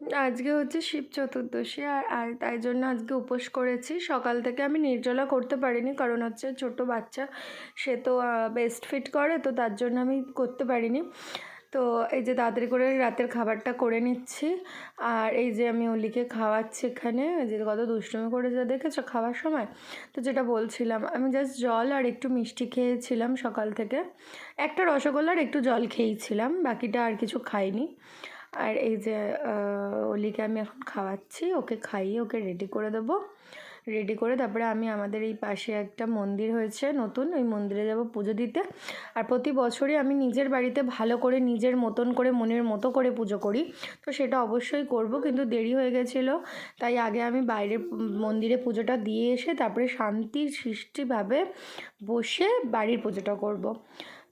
আজকে হচ্ছে শিব চতুর্দশী আর আর তাই জন্য আজকে উপোস করেছি। সকাল থেকে আমি নির্জলা করতে পারিনি কারণ হচ্ছে ছোট বাচ্চা, সে তো বেস্ট ফিট করে তো তার জন্য আমি করতে পারিনি। তো এই যে তাড়াতাড়ি করে রাতের খাবারটা করে নিচ্ছি। আর এই যে আমি অলিকে খাওয়াচ্ছি এখানে যে কত দুষ্টুমি করে যা দেখেছ খাওয়ার সময়? তো যেটা বলছিলাম, আমি জাস্ট জল আর একটু মিষ্টি খেয়েছিলাম সকাল থেকে। একটা রসগোল্লা আর একটু জল খেয়েছিলাম, বাকিটা আর কিছু খাইনি। আর এই যে অলিকে আমি এখন খাওয়াচ্ছি, ওকে খাইয়ে ওকে রেডি করে দেবো। রেডি করে তারপরে আমি আমাদের এই পাশে একটা মন্দির হয়েছে নতুন, ওই মন্দিরে যাব পুজো দিতে। আর প্রতি বছরই আমি নিজের বাড়িতে ভালো করে, নিজের মতন করে, মনের মতো করে পুজো করি। তো সেটা অবশ্যই করব, কিন্তু দেরি হয়ে গেছিল। তাই আগে আমি বাইরে মন্দিরে পুজোটা দিয়ে এসে তারপরে শান্তির সৃষ্টিভাবে বসে বাড়ির পুজোটা করব।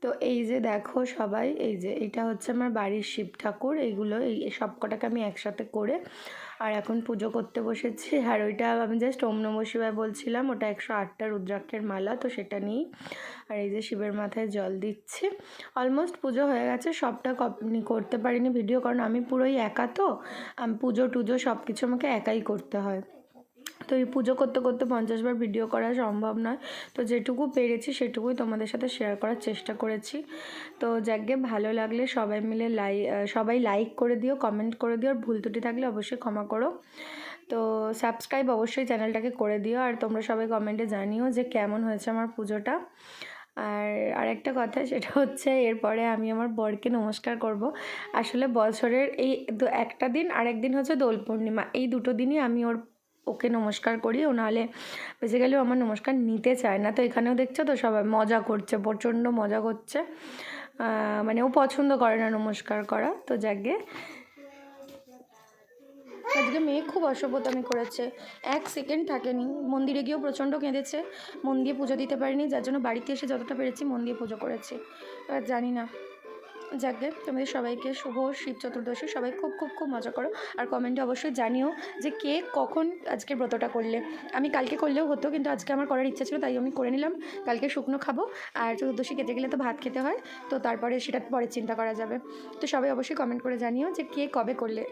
তো এই যে দেখো সবাই, এই যে এটা হচ্ছে আমার বাড়ির শিব ঠাকুর এইগুলো এই সব কটাকে আমি একসাথে করে আর এখন পুজো করতে বসেছি। আর ওইটা আমি জাস্ট ওম নমঃ শিবায় বলছিলাম, ওটা একশো আটটা রুদ্রাক্ষের মালা, তো সেটা নিয়েই আর এই যে শিবের মাথায় জল দিচ্ছি। অলমোস্ট পুজো হয়ে গেছে, সবটা করতে পারিনি ভিডিও কারণ আমি পুরোই একা তো। পুজো টুজো সব কিছু আমাকে একাই করতে হয়। তো এই পুজো করতে করতে পঞ্চাশ বার ভিডিও করা সম্ভব নয়। তো যেটুকু পেরেছি সেটুকুই তোমাদের সাথে শেয়ার করার চেষ্টা করেছি। তো যাকে ভালো লাগলে সবাই মিলে লাই সবাই লাইক করে দিও কমেন্ট করে দিও, আর ভুল ত্রুটি থাকলে অবশ্যই ক্ষমা করো। তো সাবস্ক্রাইব অবশ্যই চ্যানেলটাকে করে দিও, আর তোমরা সবাই কমেন্টে জানিও যে কেমন হয়েছে আমার পুজোটা। আর আরেকটা কথা, সেটা হচ্ছে এরপরে আমি আমার বরকে নমস্কার করব। আসলে বছরের এই একটা দিন, আরেক দিন হচ্ছে দোল পূর্ণিমা। এই দুটো দিনই আমি ওর ওকে নমস্কার করি ও নাহলে বেসিক্যালি আমার নমস্কার নিতে চায় না। তো এখানেও দেখছ তো সবাই মজা করছে, প্রচণ্ড মজা করছে। মানে ও পছন্দ করে না নমস্কার করা, তো যাকে। আজকে মেয়ে খুব অসভ্যতামি করেছে। এক সেকেন্ড থাকেনি। মন্দিরে গিয়েও প্রচণ্ড কেঁদেছে। মন দিয়ে পুজো দিতে পারিনি, যার জন্য বাড়িতে এসে যতটা পেরেছি মন দিয়ে পুজো করেছি। জানি না। যাকে তোমাদের সবাইকে শুভ শিব চতুর্দশী, সবাই খুব খুব খুব মজা করো। আর কমেন্টে অবশ্যই জানিও যে কে কখন আজকে ব্রতটা করলে। আমি কালকে করলেও হতো, কিন্তু আজকে আমার করার ইচ্ছা ছিল, তাই আমি করে নিলাম। কালকে শুকনো খাব, আর চতুর্দশী খেতে গেলে তো ভাত খেতে হয়, তো তারপরে সেটা পরে চিন্তা করা যাবে। তো সবাই অবশ্যই কমেন্ট করে জানিও যে কে কবে করলে